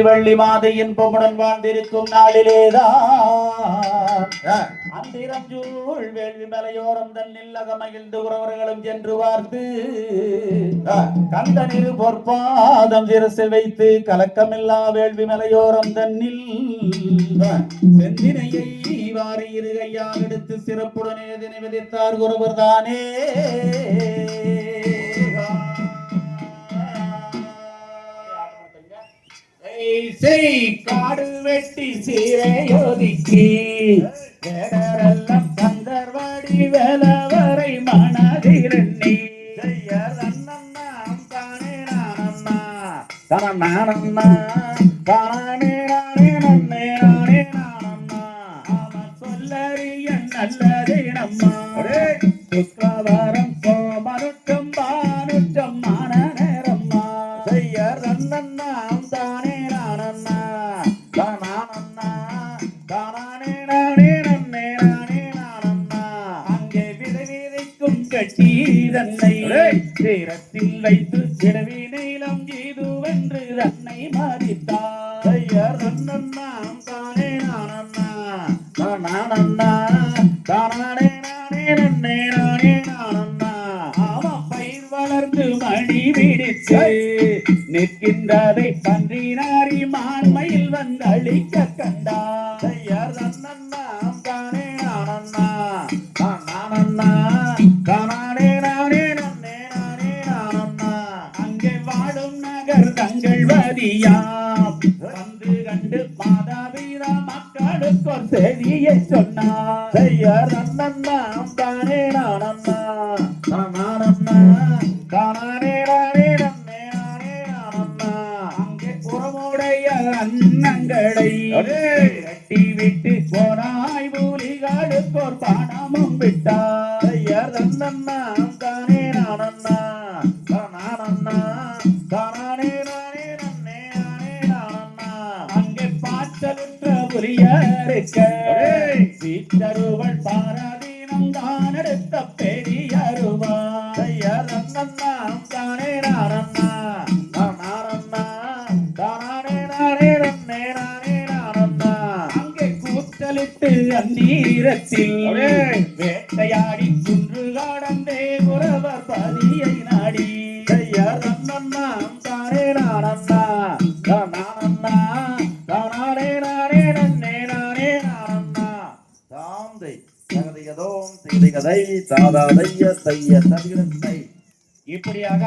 வள்ளி மாதையின் பொம்முடன் வாழ்ந்திருக்கும் நாளிலேதான். அந்திரஞ்சூழ் வேள்வி மலையோரம் தன்னில் அகமகிழ்ந்து உறவர்களும் சென்று பார்த்து கந்தனிரு பொற்பாதம் சிரசு வைத்து கலக்கமில்லா வேள்வி மலையோரம் தன்னில் செந்தினையை வாரி இரு கையால் எடுத்து சிறப்புடனே இதனை விதித்தார் ஒருவர் தானே. செய் காடு வெட்டி சீரையோதிக்கு வேடரெல்லாம் கந்தர்வாடி வேலவரை மனதிரண்ணி தானே நானண்ணா தானண்ணா தானே நானே நன்னே நானே அவன் நல்லதே நம்மா. சுக்கவாரம் கட்டி தன்னை தீரத்தில் வைத்து கிழவி நீளம் இதுவென்று தன்னை மதித்தார். செய்யர் நன்னண்ணாம் தானே நானண்ணா தானண்ணா தானே நானே நன்னே நானே நானண்ணா ஆமாம் பயிர் வளர்ந்து மணி பிடித்து நிற்கின்றதை பன்றினாரி மான்மையில் வந்து அழிக்க கண்டார் ஐயர் தன்னண்ணாம் தானே நானண்ணா நானண்ணா தானே நானே நன்னே நானே நானண்ணா அங்கே வாழும் நகர் தங்கள் வரியா வந்து கண்டு மாதாவீரா மக்களுக்கு ஒரு செய்தியை சொன்னார் ஐயர் தானே நானண்ணா நானண்ணா தானே நானே அன்னங்களை கட்டி விட்டு போனாய் பூலிகளுக்கு ஒரு பணமும் விட்டார் ஐயர் தன்னண்ணாம் தானே நானண்ணா நானண்ணா தானே நானே நன்னே நானே நானண்ணா அங்கே பாய்ச்சலுற்ற புலியருக்க வீட்டருவள் பாராதீனம் தான் எடுத்த பெரியருவா அந்நீரத்தில் வேட்டையாடி குன்று காடந்தே உறவர் பதியை நாடி. ஐயர் தன்னண்ணாம் தானே நானண்ணா. நானண்ணா தானே நானே நன்னே நானே நானண்ணா. தாந்தை தகதிகதோம் திகதிகதை தாதாதைய தைய தவிரத்தை. இப்படியாக